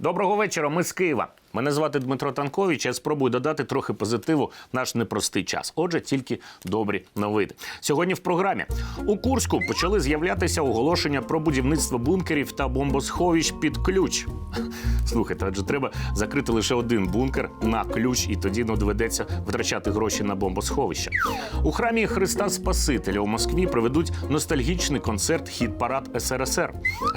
Доброго вечора. Ми з Києва. Мене звати Дмитро Танкович. Я спробую додати трохи позитиву в наш непростий час. Отже, тільки добрі новини. Сьогодні в програмі у Курську почали з'являтися оголошення про будівництво бункерів та бомбосховищ під ключ. Слухайте, адже треба закрити лише один бункер на ключ, і тоді не доведеться витрачати гроші на бомбосховища. У храмі Христа Спасителя у Москві проведуть ностальгічний концерт Хіт-парад СРСР.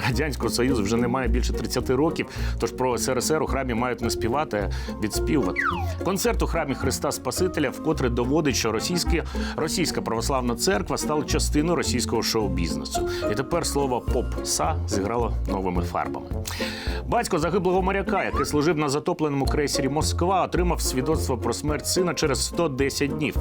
Радянського Союзу вже немає більше 30 років, тож про СРСР у храмі мають не співати, а відспівувати. Концерт у храмі Христа Спасителя вкотре доводить, що російські, російська православна церква стала частиною російського шоу-бізнесу. І тепер слово попса зіграло новими фарбами. Батько загиблого моряка, який служив на затопленому крейсері Москва, отримав свідоцтво про смерть сина через 110 днів.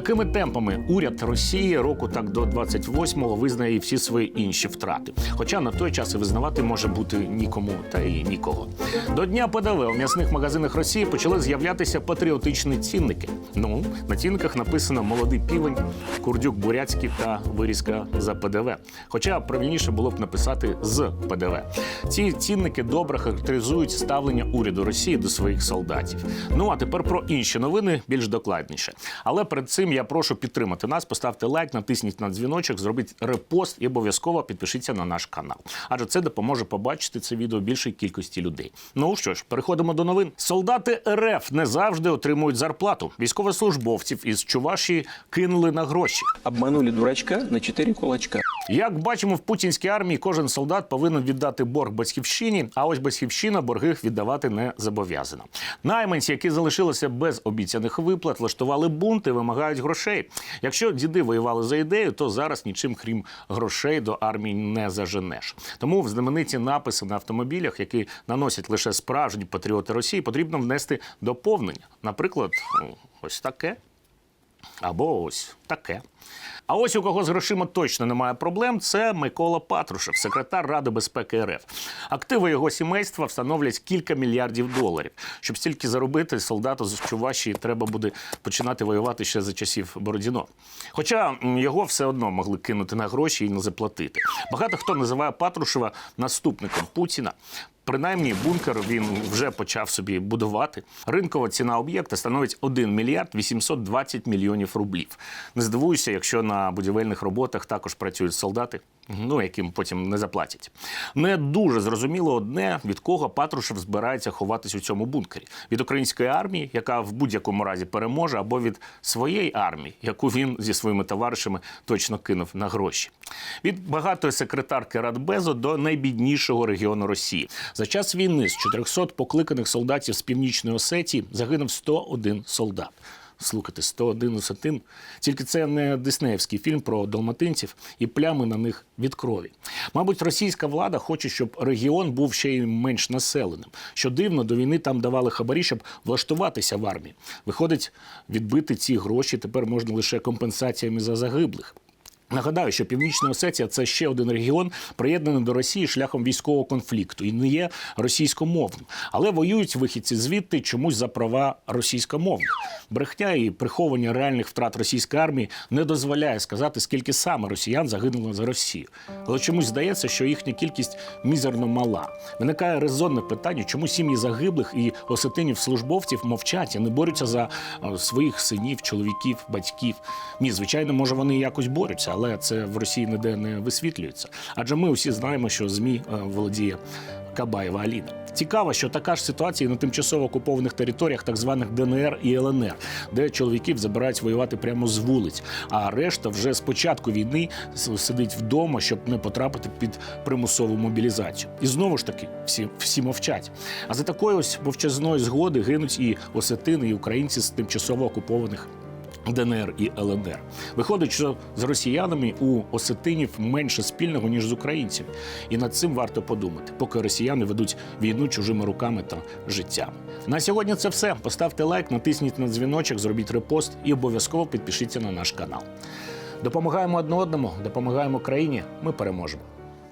Такими темпами уряд Росії року так до 28-го визнає всі свої інші втрати. Хоча на той час і визнавати може бути нікому та і нікого. До дня ПДВ у м'ясних магазинах Росії почали з'являтися патріотичні цінники. Ну на цінниках написано молодий півень, курдюк бурятський та вирізка за ПДВ. Хоча правильніше було б написати з ПДВ. Ці цінники добре характеризують ставлення уряду Росії до своїх солдатів. Ну а тепер про інші новини більш докладніше. Але перед цим я прошу підтримати нас, поставте лайк, натисніть на дзвіночок, зробіть репост і обов'язково підпишіться на наш канал. Адже це допоможе побачити це відео більшій кількості людей. Ну що ж, переходимо до новин. Солдати РФ не завжди отримують зарплату. Військовослужбовців із Чувашії кинули на гроші. Обманули дурачка на 4 кулачка. Як бачимо, в путінській армії кожен солдат повинен віддати борг батьківщині, а ось батьківщина борги віддавати не зобов'язана. Найманці, які залишилися без обіцяних виплат, влаштували бунт і вимагають грошей. Якщо діди воювали за ідею, то зараз нічим крім грошей до армії не заженеш. Тому в знамениті написи на автомобілях, які наносять лише справжні патріоти Росії, потрібно внести доповнення. Наприклад, ну, ось таке. Або ось таке. А ось у кого з грошима точно немає проблем, це Микола Патрушев, секретар Ради безпеки РФ. Активи його сімейства встановлять кілька мільярдів доларів. Щоб стільки заробити, солдату з Чувашії треба буде починати воювати ще за часів Бородіно. Хоча його все одно могли кинути на гроші і не заплатити. Багато хто називає Патрушева наступником Путіна. Принаймні, бункер він вже почав собі будувати. Ринкова ціна об'єкта становить 1 мільярд 820 мільйонів рублів. Не здивуюся, якщо на будівельних роботах також працюють солдати, ну яким потім не заплатять. Не дуже зрозуміло одне, від кого Патрушев збирається ховатись у цьому бункері: від української армії, яка в будь-якому разі переможе, або від своєї армії, яку він зі своїми товаришами точно кинув на гроші. Від багатої секретарки Радбезу до найбіднішого регіону Росії. За час війни з 400 покликаних солдатів з північної Осетії загинув 101 солдат. Слухайте, 101 осетин. Тільки це не диснеївський фільм про далматинців і плями на них від крові. Мабуть, російська влада хоче, щоб регіон був ще й менш населеним. Що дивно, до війни там давали хабарі, щоб влаштуватися в армії. Виходить, відбити ці гроші тепер можна лише компенсаціями за загиблих. Нагадаю, що Північна Осетія це ще один регіон, приєднаний до Росії шляхом військового конфлікту і не є російськомовним. Але воюють вихідці звідти чомусь за права російськомовних. Брехня і приховування реальних втрат російської армії не дозволяє сказати, скільки саме росіян загинуло за Росію. Але чомусь здається, що їхня кількість мізерно мала. Виникає резонне питання, чому сім'ї загиблих і осетинів службовців мовчать і не борються за е, своїх синів, чоловіків, батьків. Ні, звичайно, може вони якось борються, але це в Росії ніде не висвітлюється. Адже ми усі знаємо, що ЗМІ е, володіє Кабаєва Аліна. Цікаво, що така ж ситуація на тимчасово окупованих територіях так званих ДНР і ЛНР, де чоловіків забирають воювати прямо з вулиць, а решта вже з початку війни сидить вдома, щоб не потрапити під примусову мобілізацію. І знову ж таки, всі, всі мовчать. А за такої ось мовчазної згоди гинуть і осетини, і українці з тимчасово окупованих ДНР і ЛНР. Виходить, що з росіянами у осетинів менше спільного, ніж з українцями. І над цим варто подумати, поки росіяни ведуть війну чужими руками та життям. На сьогодні це все. Поставте лайк, натисніть на дзвіночок, зробіть репост і обов'язково підпишіться на наш канал. Допомагаємо одне одному, допомагаємо країні. Ми переможемо.